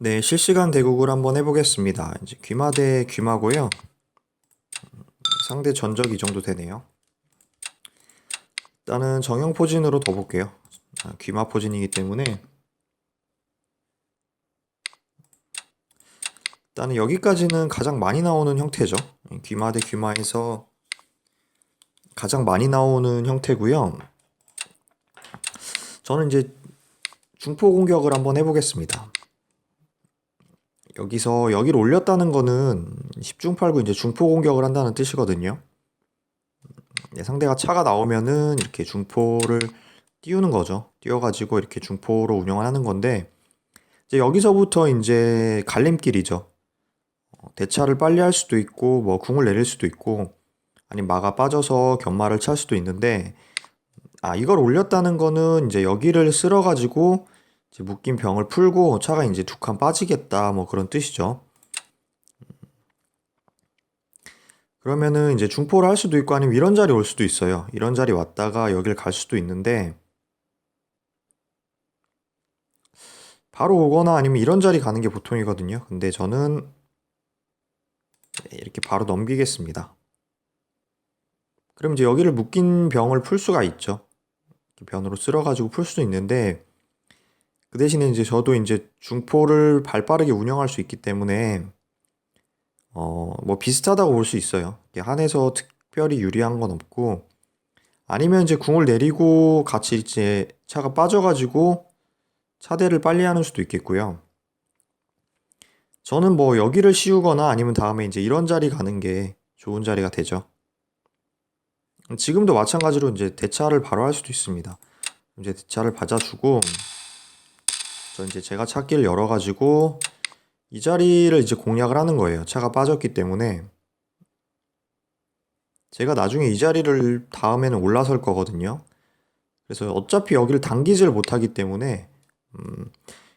네, 실시간 대국을 한번 해보겠습니다. 이제 귀마 대 귀마고요. 음, 상대 전적 이 정도 되네요. 일단은 정형 포진으로 더 볼게요. 아, 귀마 포진이기 때문에 일단은 여기까지는 가장 많이 나오는 형태죠. 귀마 대 귀마에서 가장 많이 나오는 형태고요. 저는 이제 중포 공격을 한번 해보겠습니다. 여기서 여기를 올렸다는 거는 10중 8구 이제 중포 공격을 한다는 뜻이거든요. 네, 상대가 차가 나오면은 이렇게 중포를 띄우는 거죠. 띄워가지고 이렇게 중포로 운영을 하는 건데 이제 여기서부터 이제 갈림길이죠. 어, 대차를 빨리 할 수도 있고 뭐 궁을 내릴 수도 있고 아니 마가 빠져서 견마를 찰 수도 있는데 아 이걸 올렸다는 거는 이제 여기를 쓸어가지고 묶인 병을 풀고 차가 이제 두 칸 빠지겠다 뭐 그런 뜻이죠. 그러면은 이제 중포를 할 수도 있고 아니면 이런 자리 올 수도 있어요. 이런 자리 왔다가 여길 갈 수도 있는데 바로 오거나 아니면 이런 자리 가는 게 보통이거든요. 근데 저는 이렇게 바로 넘기겠습니다. 그럼 이제 여기를 묶인 병을 풀 수가 있죠. 변으로 쓸어가지고 풀 수도 있는데 그 대신에 이제 저도 이제 중포를 발 빠르게 운영할 수 있기 때문에 어, 뭐 비슷하다고 볼 수 있어요. 한에서 특별히 유리한 건 없고 아니면 이제 궁을 내리고 같이 이제 차가 빠져가지고 차대를 빨리 하는 수도 있겠고요. 저는 뭐 여기를 씌우거나 아니면 다음에 이제 이런 자리 가는 게 좋은 자리가 되죠. 지금도 마찬가지로 이제 대차를 바로 할 수도 있습니다. 이제 대차를 받아주고 저 이제 제가 찾기를 열어가지고 이 자리를 이제 공략을 하는 거예요. 차가 빠졌기 때문에 제가 나중에 이 자리를 다음에는 올라설 거거든요. 그래서 어차피 여기를 당기질 못하기 때문에 음,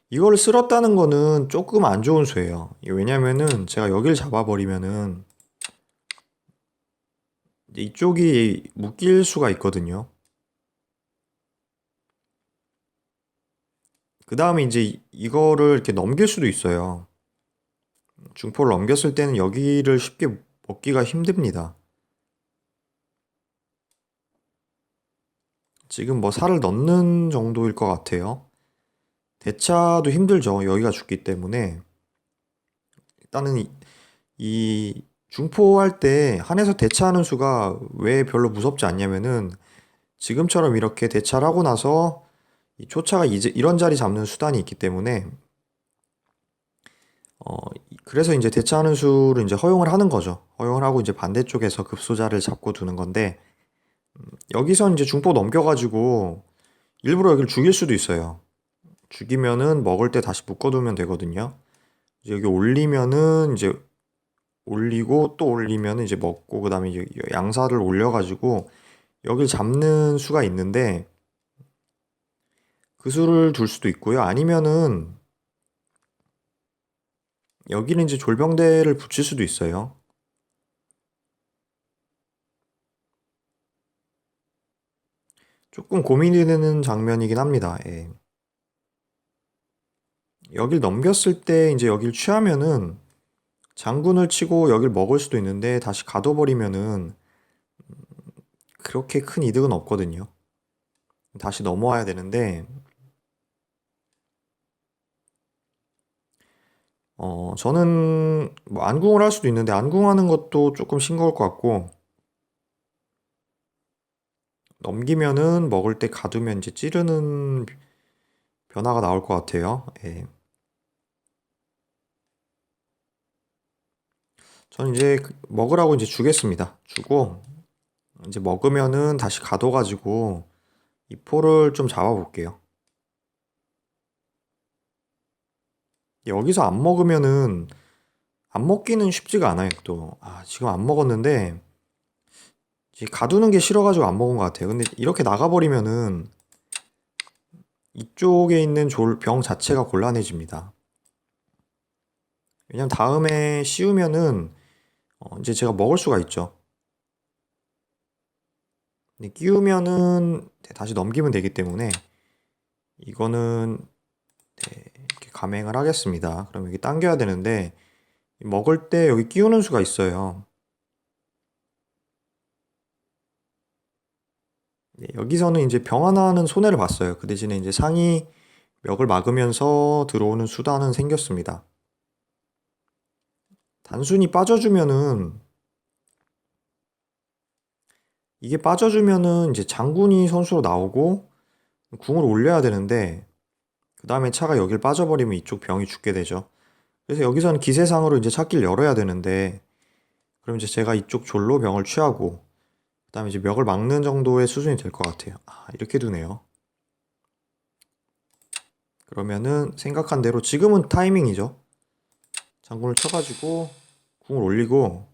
이걸 쓸었다는 거는 조금 안 좋은 수예요. 왜냐면은 제가 여기를 잡아버리면은 이쪽이 묶일 수가 있거든요. 그 다음에 이제 이거를 이렇게 넘길 수도 있어요. 중포를 넘겼을 때는 여기를 쉽게 먹기가 힘듭니다. 지금 뭐 살을 넣는 정도일 것 같아요. 대차도 힘들죠. 여기가 죽기 때문에. 일단은 이, 이 중포할 때 한에서 대차하는 수가 왜 별로 무섭지 않냐면은 지금처럼 이렇게 대차를 하고 나서 이 초차가 이제 이런 자리 잡는 수단이 있기 때문에 어 그래서 이제 대차하는 수를 이제 허용을 하는 거죠. 허용을 하고 이제 반대쪽에서 급소자를 잡고 두는 건데 음, 여기서 이제 중포 넘겨가지고 일부러 여기를 죽일 수도 있어요. 죽이면은 먹을 때 다시 묶어두면 되거든요. 여기 올리면은 이제 올리고 또 올리면 이제 먹고 그다음에 양사를 올려가지고 여길 잡는 수가 있는데 그 수를 둘 수도 있고요. 아니면은 여기는 이제 졸병대를 붙일 수도 있어요. 조금 고민이 되는 장면이긴 합니다. 예. 여길 넘겼을 때 이제 여길 취하면은 장군을 치고 여길 먹을 수도 있는데 다시 가둬버리면은 그렇게 큰 이득은 없거든요. 다시 넘어와야 되는데 어 저는 뭐 안궁을 할 수도 있는데 안궁하는 것도 조금 싱거울 것 같고 넘기면은 먹을 때 가두면 이제 찌르는 변화가 나올 것 같아요. 예. 저는 이제 그 먹으라고 이제 주겠습니다. 주고 이제 먹으면은 다시 가둬가지고 이 포를 좀 잡아볼게요. 여기서 안 먹으면은 안 먹기는 쉽지가 않아요. 또 아, 지금 안 먹었는데 가두는 게 싫어가지고 안 먹은 것 같아요. 근데 이렇게 나가버리면은 이쪽에 있는 졸병 자체가 곤란해집니다. 왜냐면 다음에 씌우면은 어, 이제 제가 먹을 수가 있죠. 근데 끼우면은 네, 다시 넘기면 되기 때문에 이거는 네, 감행을 하겠습니다. 그럼 여기 당겨야 되는데 먹을 때 여기 끼우는 수가 있어요. 네, 여기서는 이제 병 하나는 손해를 봤어요. 그 대신에 이제 상이 멱을 막으면서 들어오는 수단은 생겼습니다. 단순히 빠져주면은 이게 빠져주면은 이제 장군이 선수로 나오고 궁을 올려야 되는데 그 다음에 차가 여길 빠져버리면 이쪽 병이 죽게 되죠. 그래서 여기서는 기세상으로 이제 찾기를 열어야 되는데 그럼 이제 제가 이쪽 졸로 병을 취하고 그 다음에 이제 멱을 막는 정도의 수준이 될 것 같아요. 아, 이렇게 두네요. 그러면은 생각한 대로 지금은 타이밍이죠. 장군을 쳐가지고 궁을 올리고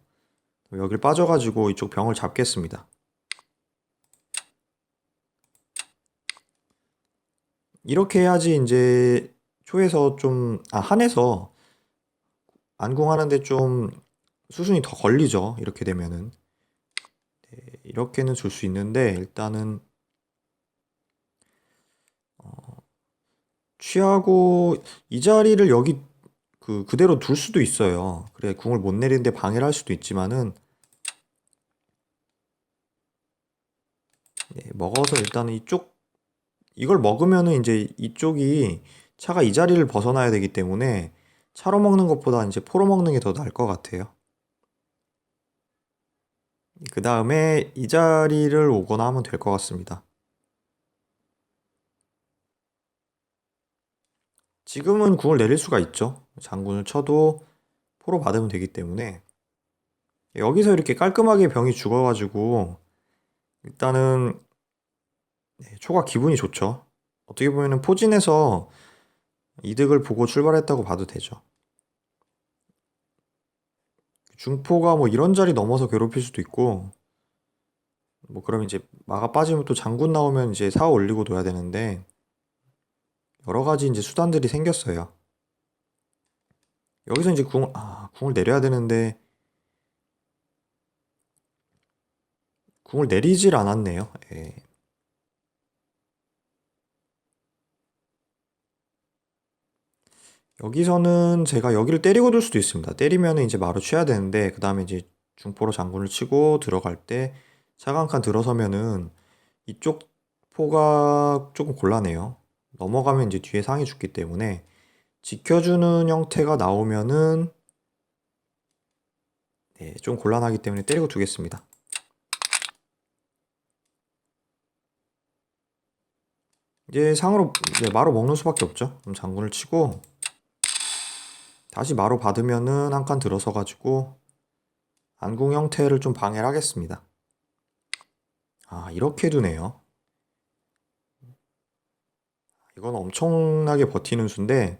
여길 빠져가지고 이쪽 병을 잡겠습니다. 이렇게 해야지 이제 초에서 좀, 아, 한에서 안궁하는데 좀 수순이 더 걸리죠. 이렇게 되면은. 네, 이렇게는 줄 수 있는데, 일단은, 어, 취하고, 이 자리를 여기 그, 그대로 둘 수도 있어요. 그래, 궁을 못 내리는데 방해를 할 수도 있지만은, 네, 먹어서 일단은 이쪽 이걸 먹으면은 이제 이쪽이 차가 이 자리를 벗어나야 되기 때문에 차로 먹는 것보다 이제 포로 먹는 게 더 나을 것 같아요. 그 다음에 이 자리를 오거나 하면 될 것 같습니다. 지금은 궁을 내릴 수가 있죠. 장군을 쳐도 포로 받으면 되기 때문에 여기서 이렇게 깔끔하게 병이 죽어가지고 일단은 네, 초가 기분이 좋죠. 어떻게 보면은 포진에서 이득을 보고 출발했다고 봐도 되죠. 중포가 뭐 이런 자리 넘어서 괴롭힐 수도 있고, 뭐 그럼 이제 마가 빠지면 또 장군 나오면 이제 사 올리고 둬야 되는데, 여러 가지 이제 수단들이 생겼어요. 여기서 이제 궁, 아, 궁을 내려야 되는데, 궁을 내리질 않았네요. 예. 여기서는 제가 여기를 때리고 둘 수도 있습니다. 때리면은 이제 마루 취해야 되는데 그 다음에 이제 중포로 장군을 치고 들어갈 때 차가 한칸 들어서면은 이쪽 포가 조금 곤란해요. 넘어가면 이제 뒤에 상이 죽기 때문에 지켜주는 형태가 나오면은 네, 좀 곤란하기 때문에 때리고 두겠습니다. 이제 상으로 네, 마루 먹는 수밖에 없죠. 그럼 장군을 치고 다시 마루 받으면은 한 칸 들어서 가지고 안궁 형태를 좀 방해를 하겠습니다. 아, 이렇게 두네요. 이건 엄청나게 버티는 수인데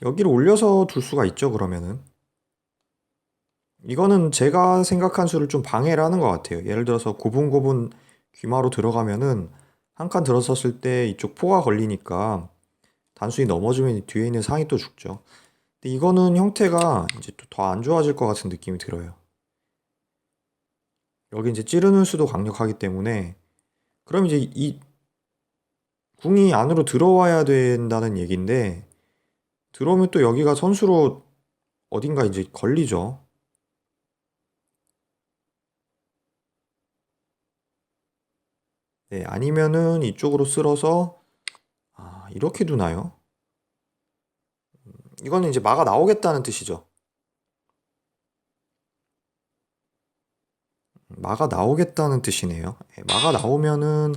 여기를 올려서 둘 수가 있죠, 그러면은. 이거는 제가 생각한 수를 좀 방해를 하는 것 같아요. 예를 들어서 고분고분 귀마로 들어가면은 한 칸 들어섰을 때 이쪽 포가 걸리니까 단순히 넘어지면 뒤에 있는 상이 또 죽죠. 근데 이거는 형태가 이제 또 더 안 좋아질 것 같은 느낌이 들어요. 여기 이제 찌르는 수도 강력하기 때문에 그럼 이제 이 궁이 안으로 들어와야 된다는 얘기인데 들어오면 또 여기가 선수로 어딘가 이제 걸리죠. 네, 아니면은 이쪽으로 쓸어서 아, 이렇게 두나요? 음, 이거는 이제 마가 나오겠다는 뜻이죠. 마가 나오겠다는 뜻이네요. 네, 마가 나오면은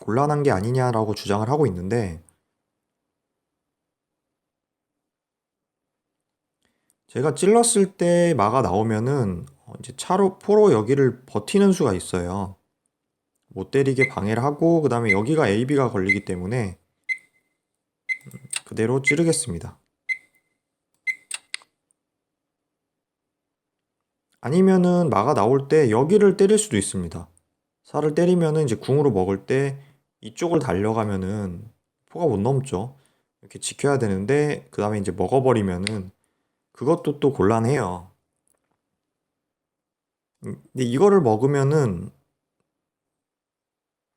곤란한 게 아니냐라고 주장을 하고 있는데 제가 찔렀을 때 마가 나오면은 어, 이제 차로 포로 여기를 버티는 수가 있어요. 못 때리게 방해를 하고 그 다음에 여기가 AB가 걸리기 때문에 음, 그대로 찌르겠습니다. 아니면은 마가 나올 때 여기를 때릴 수도 있습니다. 살을 때리면은 이제 궁으로 먹을 때 이쪽을 달려가면은 포가 못 넘죠. 이렇게 지켜야 되는데 그 다음에 이제 먹어버리면은 그것도 또 곤란해요. 음, 근데 이거를 먹으면은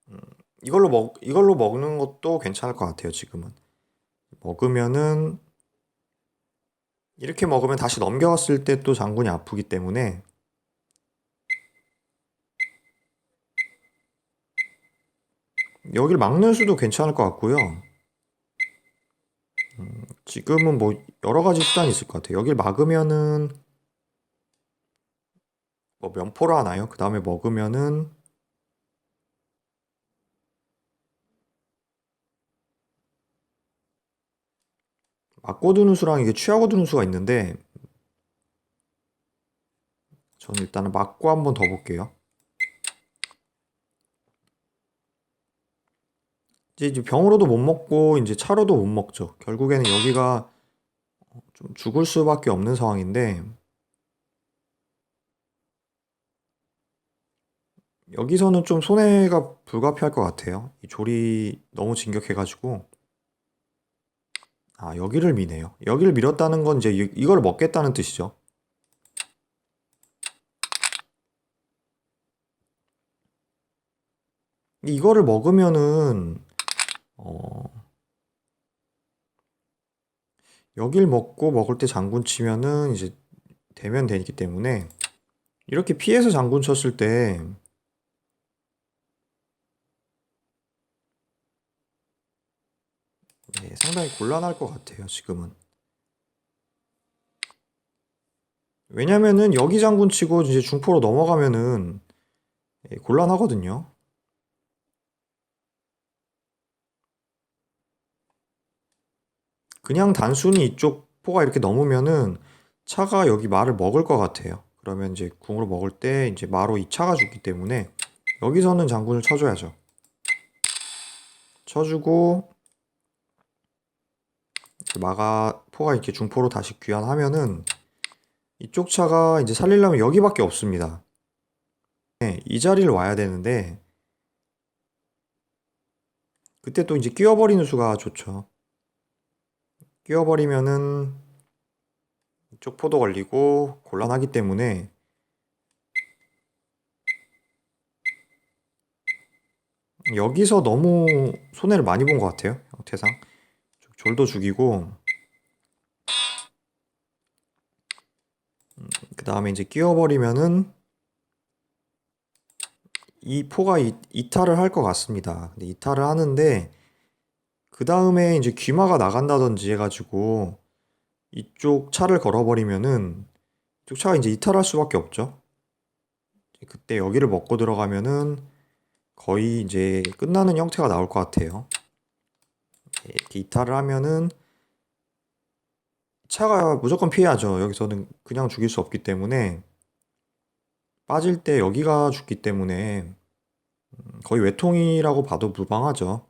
음, 이걸로 먹 이걸로 먹는 것도 괜찮을 것 같아요, 지금은. 먹으면은 이렇게 먹으면 다시 넘겨갔을 때 또 장군이 아프기 때문에 여길 막는 수도 괜찮을 것 같고요. 음, 지금은 뭐 여러 가지 수단이 있을 것 같아요. 여길 막으면은 뭐 면포를 하나요? 그 다음에 먹으면은 막고 두는 수랑 이게 취하고 두는 수가 있는데 저는 일단은 막고 한 번 더 볼게요. 이제 병으로도 못 먹고 이제 차로도 못 먹죠. 결국에는 여기가 좀 죽을 수밖에 없는 상황인데 여기서는 좀 손해가 불가피할 것 같아요. 이 조리 너무 진격해가지고 아 여기를 미네요. 여기를 밀었다는 건 이제 이- 이걸 먹겠다는 뜻이죠. 이거를 먹으면은 어 여길 먹고 먹을 때 장군 치면은 이제 되면 되기 때문에 이렇게 피해서 장군 쳤을 때 네, 상당히 곤란할 것 같아요, 지금은. 왜냐면은 여기 장군 치고 이제 중포로 넘어가면은 예, 곤란하거든요. 그냥 단순히 이쪽 포가 이렇게 넘으면은 차가 여기 말을 먹을 것 같아요. 그러면 이제 궁으로 먹을 때 이제 마로 이 차가 죽기 때문에 여기서는 장군을 쳐줘야죠. 쳐주고 마가 포가 이렇게 중포로 다시 귀환하면은 이쪽 차가 이제 살리려면 여기밖에 없습니다. 네, 이 자리를 와야 되는데 그때 또 이제 끼워버리는 수가 좋죠. 끼워버리면은 이쪽 포도 걸리고 곤란하기 때문에 여기서 너무 손해를 많이 본 것 같아요. 형태상. 졸도 죽이고 그 다음에 이제 끼워버리면은 이 포가 이, 이탈을 할 것 같습니다. 근데 이탈을 하는데 그 다음에 이제 귀마가 나간다든지 해가지고 이쪽 차를 걸어버리면은 이쪽 차가 이제 이탈할 수밖에 없죠. 그때 여기를 먹고 들어가면은 거의 이제 끝나는 형태가 나올 것 같아요. 이렇게 이탈을 하면은 차가 무조건 피해야죠. 여기서는 그냥 죽일 수 없기 때문에 빠질 때 여기가 죽기 때문에 음, 거의 외통이라고 봐도 무방하죠.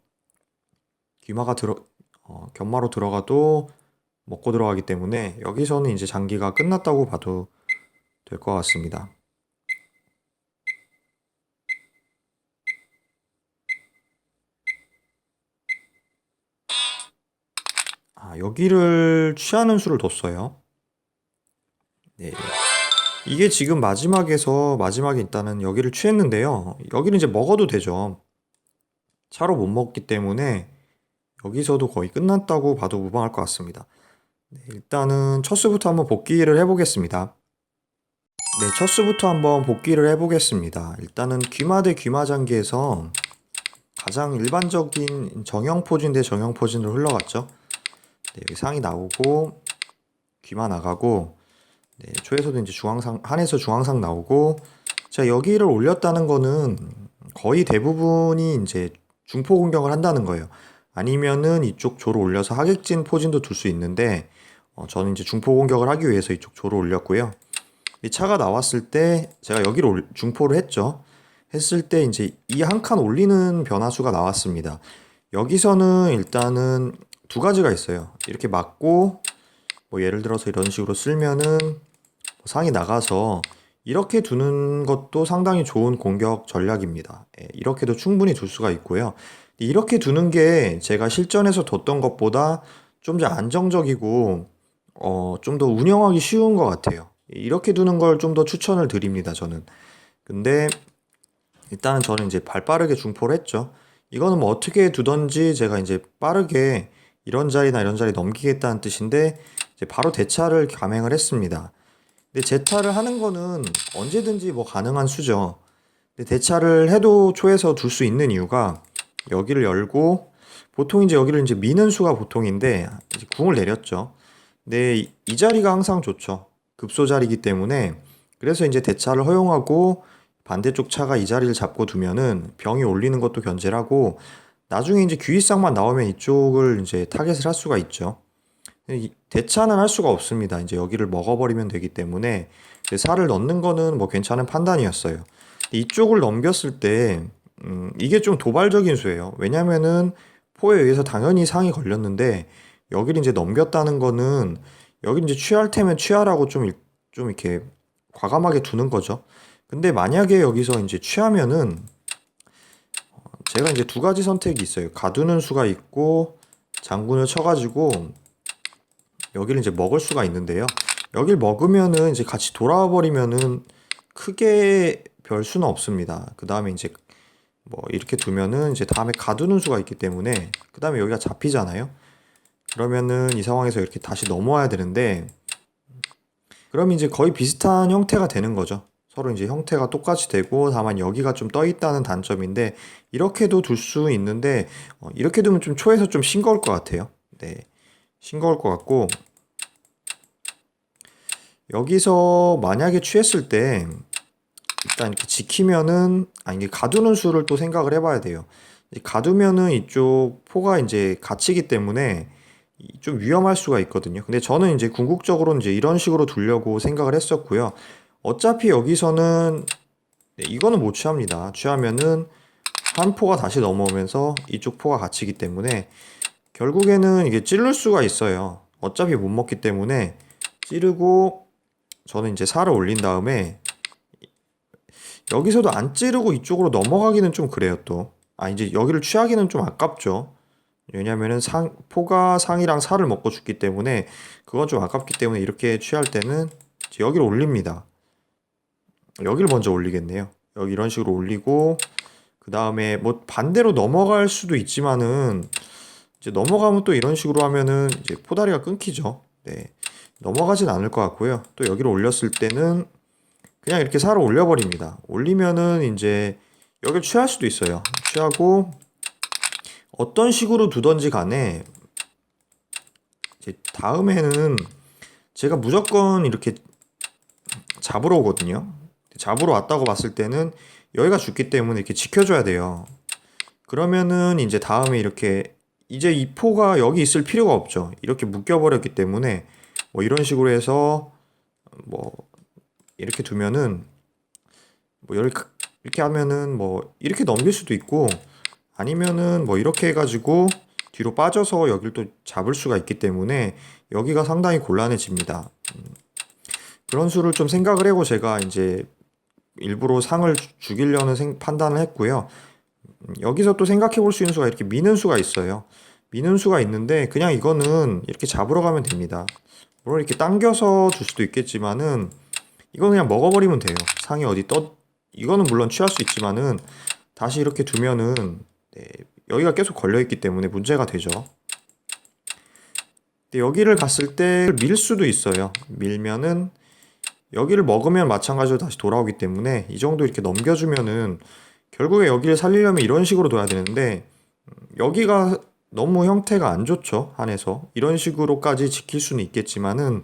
귀마가 들어 어, 견마로 들어가도 먹고 들어가기 때문에 여기서는 이제 장기가 끝났다고 봐도 될 것 같습니다. 아, 여기를 취하는 수를 뒀어요. 네. 이게 지금 마지막에서 마지막에 일단은 여기를 취했는데요. 여기는 이제 먹어도 되죠. 차로 못 먹기 때문에 여기서도 거의 끝났다고 봐도 무방할 것 같습니다. 네, 일단은 첫 수부터 한번 복귀를 해보겠습니다. 네, 첫 수부터 한번 복귀를 해보겠습니다. 일단은 귀마 대 귀마 장기에서 가장 일반적인 정형 포진 대 정형 포진으로 흘러갔죠. 네, 여기 상이 나오고 귀마 나가고 네, 초에서도 이제 중앙상 한에서 중앙상 나오고 자 여기를 올렸다는 거는 거의 대부분이 이제 중포 공격을 한다는 거예요. 아니면은 이쪽 조를 올려서 하객진 포진도 둘 수 있는데 어, 저는 이제 중포 공격을 하기 위해서 이쪽 조를 올렸고요. 이 차가 나왔을 때 제가 여기를 올- 중포를 했죠. 했을 때 이제 이 한 칸 올리는 변화수가 나왔습니다. 여기서는 일단은 두 가지가 있어요. 이렇게 맞고 뭐 예를 들어서 이런 식으로 쓸면은 뭐 상이 나가서 이렇게 두는 것도 상당히 좋은 공격 전략입니다. 예, 이렇게도 충분히 둘 수가 있고요. 이렇게 두는 게 제가 실전에서 뒀던 것보다 좀 더 안정적이고 어, 좀 더 운영하기 쉬운 것 같아요. 이렇게 두는 걸 좀 더 추천을 드립니다, 저는. 근데 일단은 저는 이제 발 빠르게 중포를 했죠. 이거는 뭐 어떻게 두던지 제가 이제 빠르게 이런 자리나 이런 자리 넘기겠다는 뜻인데 바로 대차를 감행을 했습니다. 근데 제타를 하는 거는 언제든지 뭐 가능한 수죠. 근데 대차를 해도 초에서 둘 수 있는 이유가 여기를 열고 보통 이제 여기를 이제 미는 수가 보통인데 이제 궁을 내렸죠. 근데 이, 이 자리가 항상 좋죠. 급소 자리이기 때문에 그래서 이제 대차를 허용하고 반대쪽 차가 이 자리를 잡고 두면은 병이 올리는 것도 견제를 하고 나중에 이제 귀이쌍만 나오면 이쪽을 이제 타겟을 할 수가 있죠. 이 대차는 할 수가 없습니다. 이제 여기를 먹어버리면 되기 때문에 살을 넣는 거는 뭐 괜찮은 판단이었어요. 이쪽을 넘겼을 때 음, 이게 좀 도발적인 수예요. 왜냐면은 포에 의해서 당연히 상이 걸렸는데 여기를 이제 넘겼다는 거는 여기 이제 취할 테면 취하라고 좀, 일- 좀 이렇게 과감하게 두는 거죠. 근데 만약에 여기서 이제 취하면은 어, 제가 이제 두 가지 선택이 있어요. 가두는 수가 있고 장군을 쳐가지고 여기를 이제 먹을 수가 있는데요. 여길 먹으면은 이제 같이 돌아와 버리면은 크게 별 수는 없습니다. 그 다음에 이제 뭐 이렇게 두면은 이제 다음에 가두는 수가 있기 때문에 그 다음에 여기가 잡히잖아요. 그러면은 이 상황에서 이렇게 다시 넘어와야 되는데 그럼 이제 거의 비슷한 형태가 되는 거죠. 서로 이제 형태가 똑같이 되고 다만 여기가 좀 떠 있다는 단점인데 이렇게도 둘 수 있는데 어, 이렇게 두면 좀 초에서 좀 싱거울 것 같아요. 네. 싱거울 것 같고 여기서 만약에 취했을 때 일단 이렇게 지키면은 아 이게 가두는 수를 또 생각을 해봐야 돼요. 이 가두면은 이쪽 포가 이제 갇히기 때문에 이- 좀 위험할 수가 있거든요. 근데 저는 이제 궁극적으로 이제 이런 식으로 두려고 생각을 했었고요. 어차피 여기서는 네, 이거는 못 취합니다. 취하면은 한 포가 다시 넘어오면서 이쪽 포가 갇히기 때문에 결국에는 이게 찌를 수가 있어요. 어차피 못 먹기 때문에 찌르고 저는 이제 살을 올린 다음에 여기서도 안 찌르고 이쪽으로 넘어가기는 좀 그래요 또. 아 이제 여기를 취하기는 좀 아깝죠. 왜냐면은 상 포가 상이랑 살을 먹고 죽기 때문에 그건 좀 아깝기 때문에 이렇게 취할 때는 여기를 올립니다. 여기를 먼저 올리겠네요. 여기 이런 식으로 올리고 그 다음에 뭐 반대로 넘어갈 수도 있지만은 이제 넘어가면 또 이런 식으로 하면은 이제 포다리가 끊기죠. 네. 넘어가진 않을 것 같고요. 또 여기를 올렸을 때는 그냥 이렇게 살을 올려버립니다. 올리면은 이제 여기를 취할 수도 있어요. 취하고 어떤 식으로 두던지 간에 다음에는 제가 무조건 이렇게 잡으러 오거든요. 잡으러 왔다고 봤을 때는 여기가 죽기 때문에 이렇게 지켜줘야 돼요. 그러면은 이제 다음에 이렇게 이제 이 포가 여기 있을 필요가 없죠. 이렇게 묶여버렸기 때문에 뭐 이런 식으로 해서 뭐 이렇게 두면은 뭐 이렇게 이렇게 하면은 뭐 이렇게 넘길 수도 있고 아니면은 뭐 이렇게 해가지고 뒤로 빠져서 여길 또 잡을 수가 있기 때문에 여기가 상당히 곤란해집니다. 음, 그런 수를 좀 생각을 하고 제가 이제 일부러 상을 주- 죽이려는 생- 판단을 했고요. 음, 여기서 또 생각해 볼 수 있는 수가 이렇게 미는 수가 있어요. 미는 수가 있는데 그냥 이거는 이렇게 잡으러 가면 됩니다. 물론 이렇게 당겨서 줄 수도 있겠지만은 이건 그냥 먹어버리면 돼요. 상이 어디 떠 이거는 물론 취할 수 있지만은 다시 이렇게 두면은 네, 여기가 계속 걸려 있기 때문에 문제가 되죠. 근데 여기를 갔을 때 밀 수도 있어요. 밀면은 여기를 먹으면 마찬가지로 다시 돌아오기 때문에 이 정도 이렇게 넘겨주면은 결국에 여기를 살리려면 이런 식으로 둬야 되는데 음, 여기가 너무 형태가 안 좋죠 한에서. 이런 식으로까지 지킬 수는 있겠지만은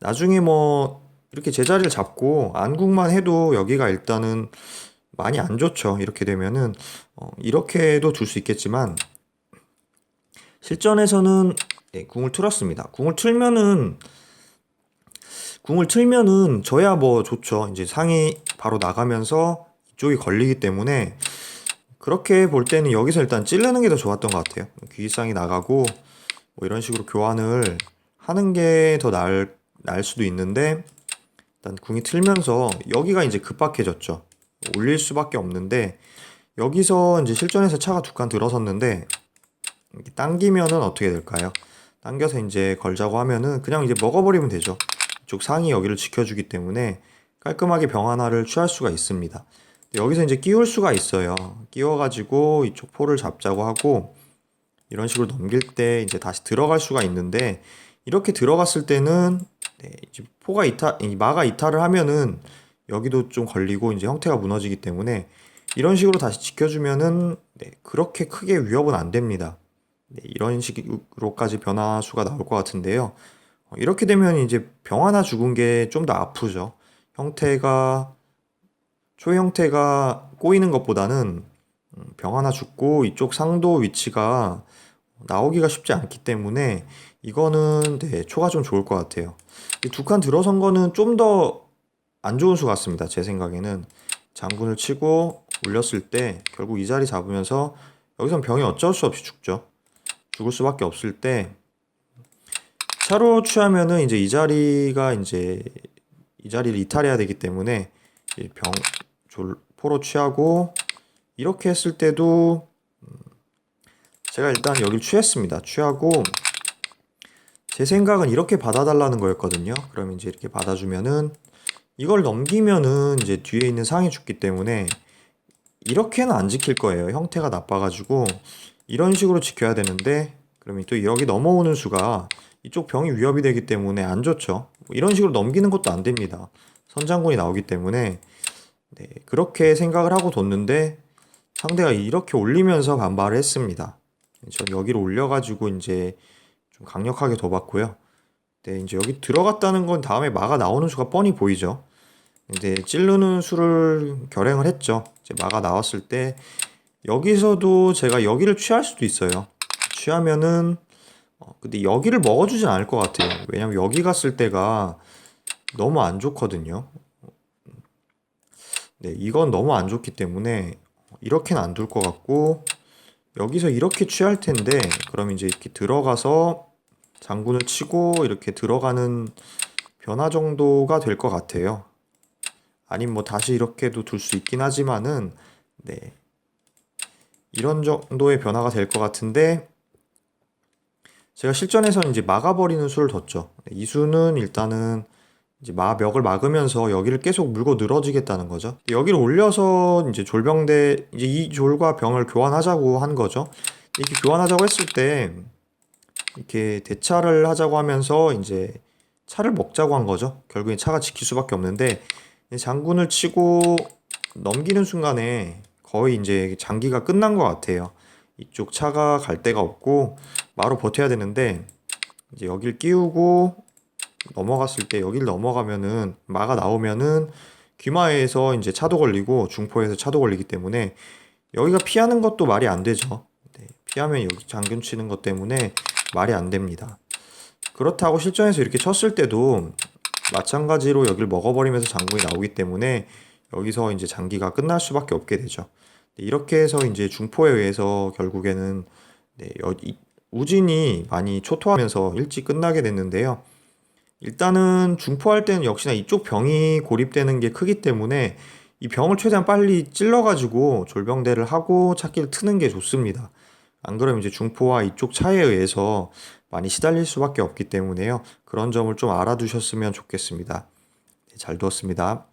나중에 뭐 이렇게 제자리를 잡고 안국만 해도 여기가 일단은 많이 안 좋죠 이렇게 되면은. 어, 이렇게도 둘 수 있겠지만 실전에서는 예, 궁을 틀었습니다. 궁을 틀면은 궁을 틀면은 저야 뭐 좋죠 이제 상이 바로 나가면서 이쪽이 걸리기 때문에 그렇게 볼 때는 여기서 일단 찌르는 게 더 좋았던 것 같아요. 귀기쌍이 나가고 뭐 이런 식으로 교환을 하는 게 더 나을, 나을 수도 있는데 일단 궁이 틀면서 여기가 이제 급박해졌죠. 올릴 수밖에 없는데 여기서 이제 실전에서 차가 두 칸 들어섰는데 당기면은 어떻게 될까요? 당겨서 이제 걸자고 하면은 그냥 이제 먹어버리면 되죠. 이쪽 상이 여기를 지켜주기 때문에 깔끔하게 병 하나를 취할 수가 있습니다. 여기서 이제 끼울 수가 있어요. 끼워가지고 이쪽 포를 잡자고 하고 이런 식으로 넘길 때 이제 다시 들어갈 수가 있는데 이렇게 들어갔을 때는 네, 이제 포가 이탈, 이 마가 이탈을 하면은 여기도 좀 걸리고 이제 형태가 무너지기 때문에 이런 식으로 다시 지켜주면은 네, 그렇게 크게 위협은 안 됩니다. 네, 이런 식으로까지 변화수가 나올 것 같은데요. 어, 이렇게 되면 이제 병 하나 죽은 게 좀 더 아프죠. 형태가 초 형태가 꼬이는 것보다는 음, 병 하나 죽고 이쪽 상도 위치가 나오기가 쉽지 않기 때문에 이거는 네, 초가 좀 좋을 것 같아요. 두 칸 들어선 거는 좀 더 안 좋은 수 같습니다. 제 생각에는 장군을 치고 올렸을 때 결국 이 자리 잡으면서 여기선 병이 어쩔 수 없이 죽죠. 죽을 수밖에 없을 때 차로 취하면은 이제 이 자리가 이제 이 자리를 이탈해야 되기 때문에 이병 졸- 포로 취하고 이렇게 했을 때도 음, 제가 일단 여기를 취했습니다. 취하고 제 생각은 이렇게 받아달라는 거였거든요. 그럼 이제 이렇게 받아주면은 이걸 넘기면은 이제 뒤에 있는 상이 죽기 때문에 이렇게는 안 지킬 거예요. 형태가 나빠가지고 이런 식으로 지켜야 되는데 그러면 또 여기 넘어오는 수가 이쪽 병이 위협이 되기 때문에 안 좋죠. 뭐 이런 식으로 넘기는 것도 안 됩니다. 선장군이 나오기 때문에 네, 그렇게 생각을 하고 뒀는데 상대가 이렇게 올리면서 반발을 했습니다. 전 여기를 올려가지고 이제 좀 강력하게 둬봤고요. 네, 이제 여기 들어갔다는 건 다음에 마가 나오는 수가 뻔히 보이죠. 이제 찌르는 수를 결행을 했죠. 이제 마가 나왔을 때 여기서도 제가 여기를 취할 수도 있어요. 취하면은 어, 근데 여기를 먹어주진 않을 것 같아요. 왜냐면 여기 갔을 때가 너무 안 좋거든요. 네, 이건 너무 안 좋기 때문에 이렇게는 안 둘 것 같고 여기서 이렇게 취할 텐데 그럼 이제 이렇게 들어가서 장군을 치고 이렇게 들어가는 변화 정도가 될 것 같아요. 아니면 뭐 다시 이렇게도 둘 수 있긴 하지만은 네 이런 정도의 변화가 될 것 같은데 제가 실전에서는 이제 막아버리는 수를 뒀죠. 네, 이 수는 일단은 이제 마벽을 막으면서 여기를 계속 물고 늘어지겠다는 거죠. 여기를 올려서 이제 졸병대 이제 이 졸과 병을 교환하자고 한 거죠. 이렇게 교환하자고 했을 때 이렇게 대차를 하자고 하면서 이제 차를 먹자고 한 거죠. 결국엔 차가 지킬 수밖에 없는데 장군을 치고 넘기는 순간에 거의 이제 장기가 끝난 것 같아요. 이쪽 차가 갈 데가 없고 마로 버텨야 되는데 이제 여길 끼우고 넘어갔을 때 여길 넘어가면은 마가 나오면은 귀마에서 이제 차도 걸리고 중포에서 차도 걸리기 때문에 여기가 피하는 것도 말이 안 되죠. 네, 피하면 여기 장균 치는 것 때문에 말이 안 됩니다. 그렇다고 실전에서 이렇게 쳤을 때도 마찬가지로 여기를 먹어버리면서 장군이 나오기 때문에 여기서 이제 장기가 끝날 수밖에 없게 되죠. 네, 이렇게 해서 이제 중포에 의해서 결국에는 네, 우진이 많이 초토하면서 일찍 끝나게 됐는데요. 일단은 중포할 때는 역시나 이쪽 병이 고립되는 게 크기 때문에 이 병을 최대한 빨리 찔러가지고 졸병대를 하고 찾기를 트는 게 좋습니다. 안 그러면 이제 중포와 이쪽 차에 의해서 많이 시달릴 수밖에 없기 때문에요. 그런 점을 좀 알아두셨으면 좋겠습니다. 네, 잘 두었습니다.